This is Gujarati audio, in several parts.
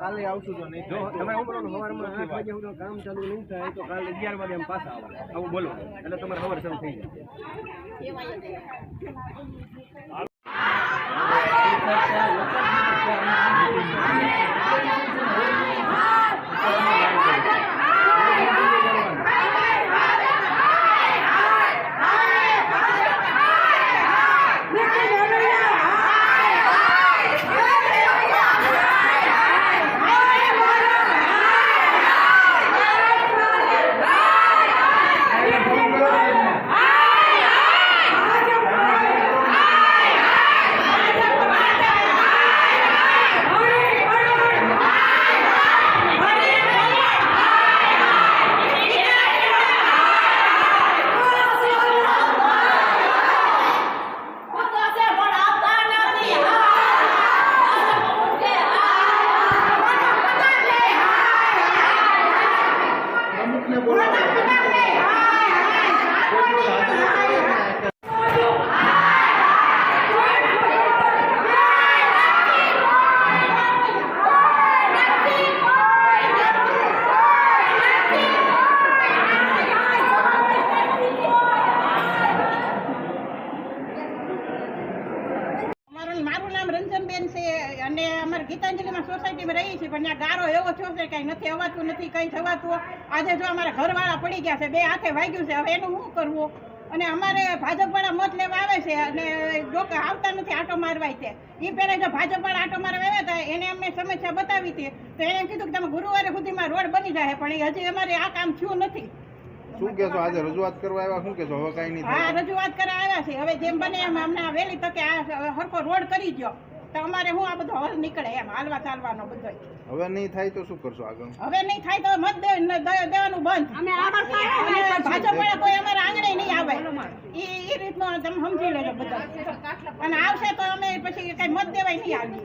આવશું તો નહીં. જો તમે હું બોલો સવારમાં આઠ વાગે હું કામ ચાલુ નહીં થાય તો કાલે અગિયાર વાગે એમ પાછા આવે. આવું બોલો. એટલે તમારે સવાર શરૂ થઈ જાય. નામ રંજનબેન છે અને અમારે ગીતાંજલિમાં સોસાયટીમાં રહીએ છીએ, પણ ત્યાં ગારો એવો થયો છે, કંઈ નથી અવાતું, નથી કંઈ થવાતું. આજે જો અમારા ઘરવાળા પડી ગયા છે, બે હાથે વાગ્યું છે, હવે એનું શું કરવું? અને અમારે ભાજપવાળા મત લેવા આવે છે અને જો આવતા નથી આટો મારવાય તે. એ પહેલાં જો ભાજપવાળા આટો મારવા આવ્યા હતા, એને અમને સમસ્યા બતાવી હતી. તો એને કીધું કે તમે ગુરુવારે સુધીમાં રોડ બની જાય પણ એ હજી અમારે આ કામ થયું નથી. શું કહેશો? આજે રજૂઆત કરવા આવ્યા? શું કહેશો? હવે કાંઈ નહીં હા રજૂઆત કરવા આવ્યા છે. હવે જેમ બને એમ અમને આ વહેલી તકે આ હરખો રોડ કરી ગયો તો અમારે હું આ બધો હલ નીકળે એમ હાલવા ચાલવાનો બધો હવે નહીં થાય તો શું કરશો આગળ? હવે નહીં થાય તો મત દેવાનું બંધ. અને ભાજપ વાળા કોઈ અમારા આંગણે નહીં આવે. એ એ રીતનો તમે સમજી લેજો બધા. અને આવશે તો અમે પછી કઈ મત દેવાય નહીં આવી.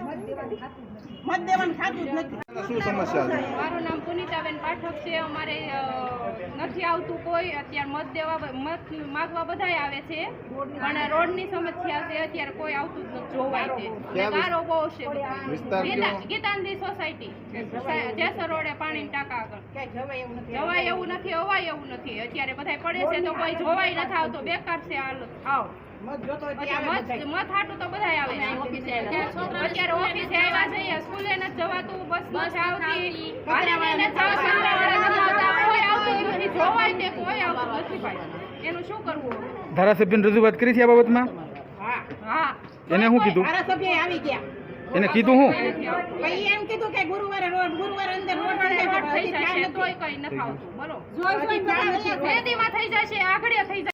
મત દેવાનું થતું જ નથી. શું સમસ્યા છે? મારું નામ પુનિતાબેન પાઠક છે. અમારે નથી આવતું કોઈ અત્યારે મત દેવા મત માગવા બધાય આવે છે પણ રોડની સમસ્યા છે અત્યારે કોઈ આવતું જ નથી જોવાય છે ગારો બહુ છે ગીતાંજલિ સોસાયટી. જેસર રોડે પાણી ટાંકા આગળ. જવાય એવું નથી. જવાય એવું નથી અવાય એવું નથી. અત્યારે બધા પડે છે તો કોઈ જોવાય નથી આવતો. બેકાર છે હાલ. આવ. મત. હાટું તો બધા આવે છે. અત્યારે ઓફિસે આવ્યા છે સ્કૂલે નથી જવાતું બસ બસ આવતી. નથી જોવાય તે નથી ભાઈ. એનું શું કરવું ધારાસભ્યને રજૂઆત કરી છે આ બાબતમાં? હા હા. એને શું કીધું? ધારાસભ્ય આવી ગયા. એને કીધું હું? એમ કીધું કે ગુરુવારે રોડ ગુરુવારે અંદર રોડ થઈ જાય જશે તોય કઈ ન આવતું. બોલો. નથી. મેદીમાં થઈ જશે આગળ થઈ જશે.